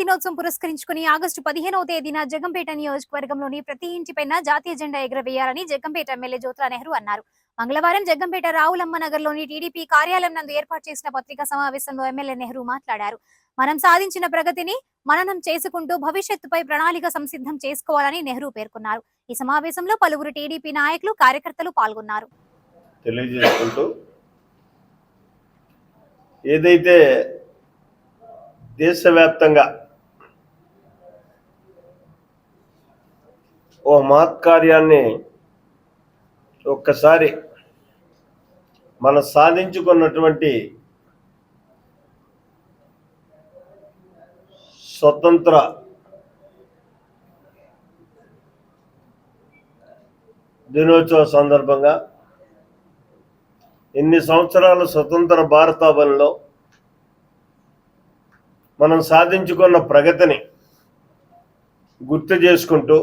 దినోత్సవం పురస్కరించుకుని ఆగస్టు పదిహేనవ తేదీన జగంపేట నియోజకవర్గంలోని ప్రతి ఇంటిపైన జాతీయ జెండా ఎగురవేయాలని జగంపేట ఎమ్మెల్యే జ్యోతుల నెహ్రూ అన్నారు. మంగళవారం జగంపేట రావులమ్మ నగర్లోని టీడీపీ కార్యాలయం నందు ఏర్పాటు చేసిన పత్రికా సమావేశంలో ఎమ్మెల్యే నెహ్రూ మాట్లాడారు. మనం సాధించిన ప్రగతిని మననం చేసుకుంటూ భవిష్యత్తుపై ప్రణాళిక సంసిద్ధం చేసుకోవాలని నెహ్రూ పేర్కొన్నారు. ఈ సమావేశంలో పలువురు టీడీపీ నాయకులు కార్యకర్తలు పాల్గొన్నారు. ఏదైతే దేశవ్యాప్తంగా ఓ మహత్కార్యాన్ని ఒక్కసారి మనం సాధించుకున్నటువంటి స్వతంత్ర దినోత్సవ సందర్భంగా ఇన్ని సంవత్సరాల స్వతంత్ర భారతావనిలో మనం సాధించుకున్న ప్రగతిని గుర్తు చేసుకుంటూ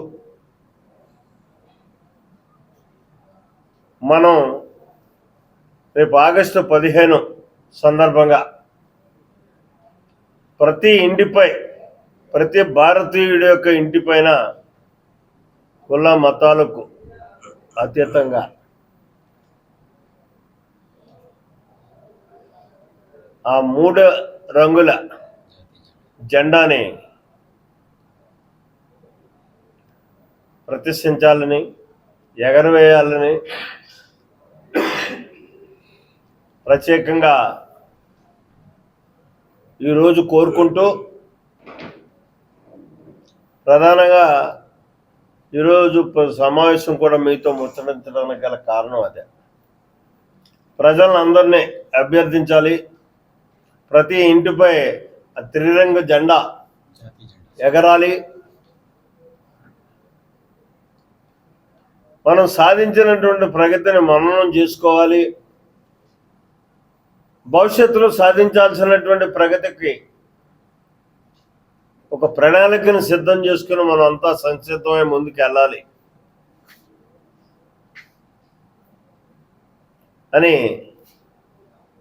మనం రేపు ఆగస్టు పదిహేను సందర్భంగా ప్రతి ఇంటిపై ప్రతి భారతీయుడి యొక్క ఇంటిపైన కుల మతాలకు అతీతంగా ఆ మూడు రంగుల జెండాని ప్రతిష్ఠించాలని ఎగరవేయాలని ప్రత్యేకంగా ఈరోజు కోరుకుంటూ ప్రధానంగా ఈరోజు సమావేశం కూడా మీతో ముచ్చటించడానికి గల కారణం అదే. ప్రజలందరినీ అభ్యర్థించాలి. ప్రతి ఇంటిపై ఆ త్రిరంగ జెండా ఎగరాలి. మనం సాధించినటువంటి ప్రగతిని మననం చేసుకోవాలి. భవిష్యత్తులో సాధించాల్సినటువంటి ప్రగతికి ఒక ప్రణాళికను సిద్ధం చేసుకుని మనం అంతా సంసిద్ధమై ముందుకు వెళ్ళాలి అని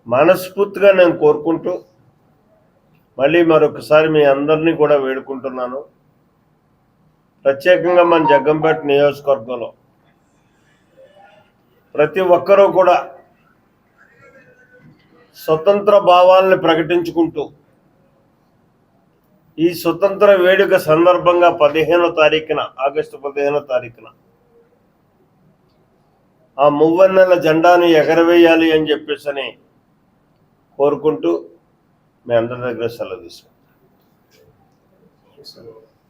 మనస్ఫూర్తిగా నేను కోరుకుంటూ మళ్ళీ మరొకసారి మీ అందరినీ కూడా వేడుకుంటున్నాను. ప్రత్యేకంగా మన జగ్గంపేట నియోజకవర్గంలో ప్రతి ఒక్కరూ కూడా స్వతంత్ర భావాలను ప్రకటించుకుంటూ ఈ స్వతంత్ర వేడుక సందర్భంగా పదిహేనో తారీఖున ఆగస్టు పదిహేనో తారీఖున ఆ మువ్వన్నెల జెండాను ఎగరవేయాలి అని చెప్పేసి కోరుకుంటూ మీ అందరి దగ్గర సెలవు తీసుకుంటాం